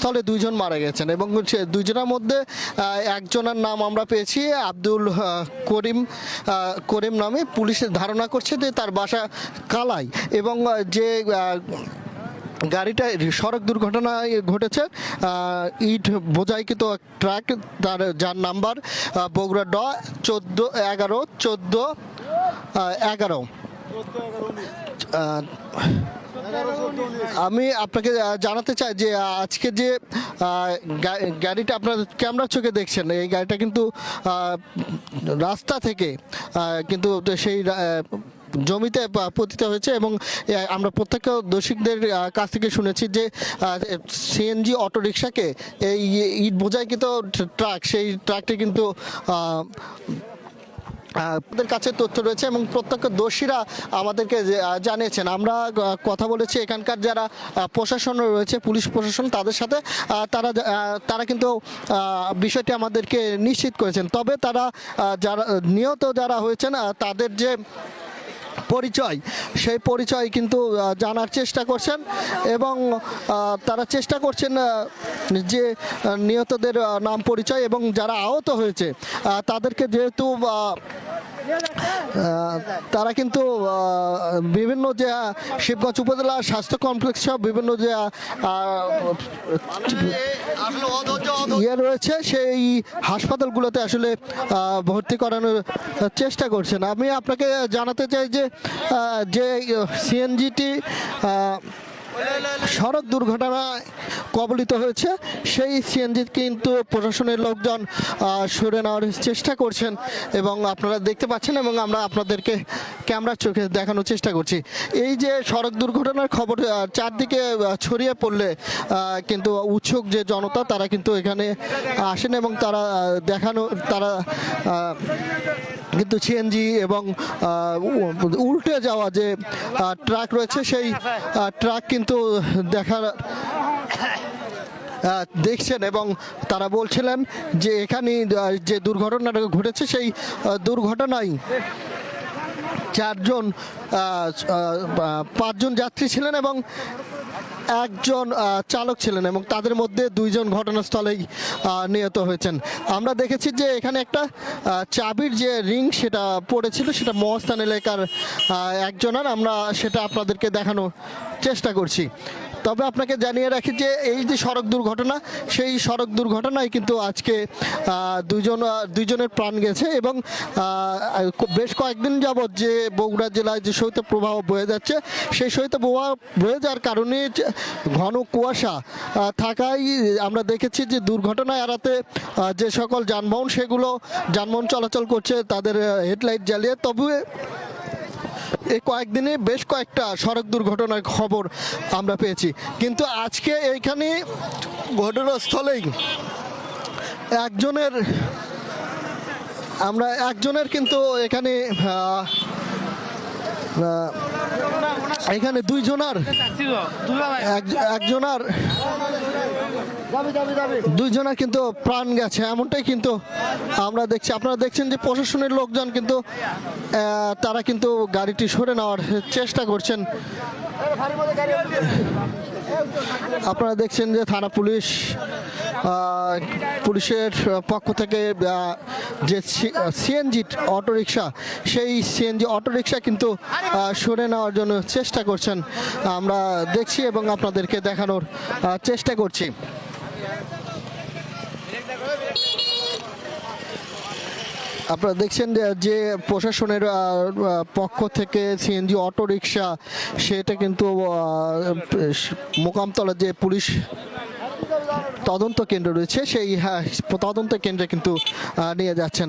ঘটনাস্থলে দুইজন মারা গেছেন এবং দুইজনের মধ্যে একজনের নাম আমরা পেয়েছি, আব্দুল করিম করিম নামে পুলিশের ধারণা করছে যে তার বাসা কালাই এবং যে গাড়িটা সড়ক দুর্ঘটনায় ঘটেছে ইট বোঝাইকৃত ট্রাক, তার, যার নাম্বার বগুড়া ড, চোদ্দ এগারো চোদ্দ এগারো। আমি আপনাকে জানাতে চাই যে আজকে যে গাড়িটা আপনার ক্যামেরা চোখে দেখছেন, এই গাড়িটা কিন্তু রাস্তা থেকে কিন্তু সেই জমিতে পতিত হয়েছে এবং আমরা প্রত্যক্ষ দোষীদের কাছ থেকে শুনেছি যে সিএনজি অটোরিকশাকে এই ইট বোঝায় কিন্তু ট্রাক, সেই ট্রাকটি কিন্তু আমাদের কাছে তথ্য রয়েছে এবং প্রত্যক্ষদর্শীরা আমাদেরকে জানিয়েছেন। আমরা কথা বলেছি এখানকার যারা প্রশাসন রয়েছে, পুলিশ প্রশাসন, তাদের সাথে তারা তারা কিন্তু বিষয়টি আমাদেরকে নিশ্চিত করেছেন। তবে তারা যারা, নিহত যারা হয়েছেন তাদের যে পরিচয়। সেই পরিচয় কিন্তু জানার চেষ্টা করছেন এবং তারা চেষ্টা করছেন যে নিহতদের নাম পরিচয় এবং যারা আহত হয়েছে তাদেরকে যেহেতু তারা কিন্তু বিভিন্ন যে শিবগঞ্জ উপজেলা স্বাস্থ্য কমপ্লেক্স সহ বিভিন্ন যে ইয়ে রয়েছে, সেই হাসপাতালগুলোতে আসলে ভর্তি করানোর চেষ্টা করছেন। আমি আপনাকে জানাতে চাই যে যে সিএনজিটি সড়ক দুর্ঘটনায় কবলিত হয়েছে। সেই সিএনজি কিন্তু প্রশাসনের লোকজন সরে নেওয়ার চেষ্টা করছেন এবং আপনারা দেখতে পাচ্ছেন এবং আমরা আপনাদেরকে ক্যামেরার চোখে দেখানোর চেষ্টা করছি। এই যে সড়ক দুর্ঘটনার খবর চারদিকে ছড়িয়ে পড়লে কিন্তু উৎসুক যে জনতা, তারা কিন্তু এখানে আসেন এবং তারা দেখানো, তারা কিন্তু সিএনজি এবং উল্টে যাওয়া যে ট্রাক রয়েছে সেই ট্রাক কিন্তু দেখার দেখছেন এবং তারা বলছিলেন যে এখানে যে দুর্ঘটনাটা ঘটেছে সেই দুর্ঘটনায় চারজন পাঁচজন যাত্রী ছিলেন এবং একজন চালক ছিলেন এবং তাদের মধ্যে দুইজন ঘটনাস্থলেই নিহত হয়েছেন। আমরা দেখেছি যে এখানে একটা চাবির যে রিং সেটা পড়েছিল, সেটা মহস্থান এলাকার একজনের। আমরা সেটা আপনাদেরকে দেখানোর চেষ্টা করছি। তবে আপনাকে জানিয়ে রাখি যে এই যে সড়ক দুর্ঘটনা সেই সড়ক দুর্ঘটনায় কিন্তু আজকে আহ, দুইজনের প্রাণ গেছে এবং বেশ কয়েকদিন যাবৎ যে বগুড়া জেলায় যে শৈত্য প্রবাহ বয়ে যাচ্ছে সেই শৈত্য প্রবাহ বয়ে যাওয়ার কারণে ঘন কুয়াশা থাকায় আমরা দেখেছি যে দুর্ঘটনা এড়াতে যে সকল যানবাহন সেগুলো যানবাহন চলাচল করছে তাদের হেডলাইট জ্বালিয়ে। তবে এই কয়েকদিনে বেশ কয়েকটা সড়ক দুর্ঘটনার খবর আমরা পেয়েছি। কিন্তু আজকে এইখানে ঘটনাস্থলেই একজনের আমরা একজনের কিন্তু এখানে এখানে দুইজনার এক- একজনার দুইজনের কিন্তু প্রাণ গেছে, এমনটাই কিন্তু আমরা দেখছি। আপনারা দেখছেন যে প্রশাসনের লোকজন কিন্তু তারা কিন্তু গাড়িটি সরে নেওয়ার চেষ্টা করছেন। আপনারা দেখছেন যে থানা পুলিশ পুলিশের পক্ষ থেকে যে সিএনজি অটোরিকশা, সেই সিএনজি অটোরিকশা কিন্তু সরে নেওয়ার জন্য চেষ্টা করছেন। আমরা দেখছি এবং আপনাদেরকে দেখানোর চেষ্টা করছি। আপনারা দেখছেন যে- প্রশাসনের পক্ষ থেকে সিএনজি অটো রিক্সা সেটা কিন্তু মোকামতলা যে পুলিশ তদন্ত কেন্দ্র রয়েছে সেই হ্যাঁ, তদন্ত কেন্দ্রে কিন্তু নিয়ে যাচ্ছেন।